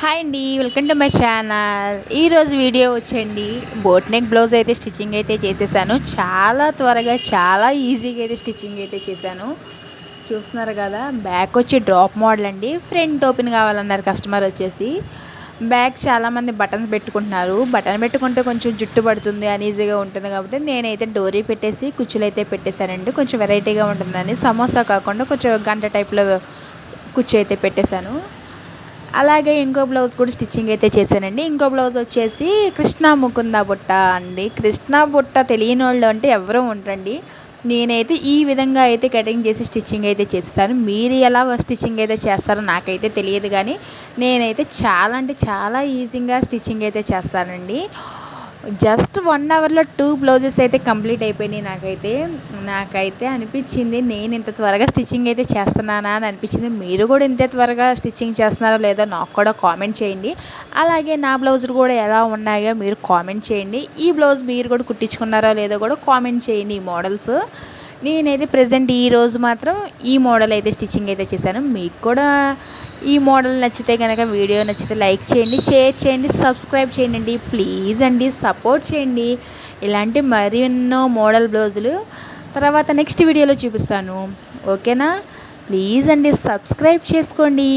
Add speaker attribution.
Speaker 1: Hi అండి welcome to my channel ఈరోజు video వచ్చండి. బోట్ నెక్ బ్లౌజ్ అయితే స్టిచ్చింగ్ అయితే చేసేసాను. చాలా త్వరగా చాలా ఈజీగా అయితే స్టిచ్చింగ్ అయితే చేశాను. చూస్తున్నారు కదా బ్యాక్ వచ్చి డ్రాప్ మోడల్ అండి. ఫ్రంట్ ఓపెన్ కావాలన్నారు కస్టమర్ వచ్చేసి. బ్యాక్ చాలామంది బటన్స్ పెట్టుకుంటున్నారు. బటన్ పెట్టుకుంటే కొంచెం జుట్టు పడుతుంది అనీజీగా ఉంటుంది కాబట్టి నేనైతే డోరీ పెట్టేసి కుచ్చులు అయితే పెట్టేశానండి. కొంచెం వెరైటీగా ఉంటుందని. సమోసా కాకుండా కొంచెం గంట టైప్లో కుచ్చు అయితే పెట్టేశాను. అలాగే ఇంకో బ్లౌజ్ కూడా స్టిచ్చింగ్ అయితే చేశానండి. ఇంకో బ్లౌజ్ వచ్చేసి కృష్ణ ముకుంద బుట్ట అండి. కృష్ణ బుట్ట తెలియని వాళ్ళు అంటే ఎవరూ ఉండరండి. నేనైతే ఈ విధంగా అయితే కటింగ్ చేసి స్టిచ్చింగ్ అయితే చేస్తాను. మీరు ఎలా స్టిచ్చింగ్ అయితే చేస్తారో నాకైతే తెలియదు కానీ నేనైతే చాలా అంటే చాలా ఈజీగా స్టిచ్చింగ్ అయితే చేస్తానండి. జస్ట్ వన్ అవర్లో టూ బ్లౌజెస్ అయితే కంప్లీట్ అయిపోయినాయి నాకైతే. నాకైతే అనిపించింది నేను ఇంత త్వరగా స్టిచ్చింగ్ అయితే చేస్తున్నానా అని అనిపించింది. మీరు కూడా ఇంత త్వరగా స్టిచ్చింగ్ చేస్తున్నారో లేదో నాకు కూడా కామెంట్ చేయండి. అలాగే నా బ్లౌజులు కూడా ఎలా ఉన్నాయో మీరు కామెంట్ చేయండి. ఈ బ్లౌజ్ మీరు కూడా కుట్టించుకున్నారో లేదో కూడా కామెంట్ చేయండి ఈ మోడల్స్. నేనైతే ప్రజెంట్ ఈరోజు మాత్రం ఈ మోడల్ అయితే స్టిచ్చింగ్ అయితే చేశాను. మీకు కూడా ఈ మోడల్ నచ్చితే కనుక వీడియో నచ్చితే లైక్ చేయండి షేర్ చేయండి సబ్స్క్రైబ్ చేయండి ప్లీజ్ అండి. సపోర్ట్ చేయండి. ఇలాంటి మరెన్నో మోడల్ బ్లౌజులు తర్వాత నెక్స్ట్ వీడియోలో చూపిస్తాను. ఓకేనా ప్లీజ్ అండి సబ్స్క్రైబ్ చేసుకోండి.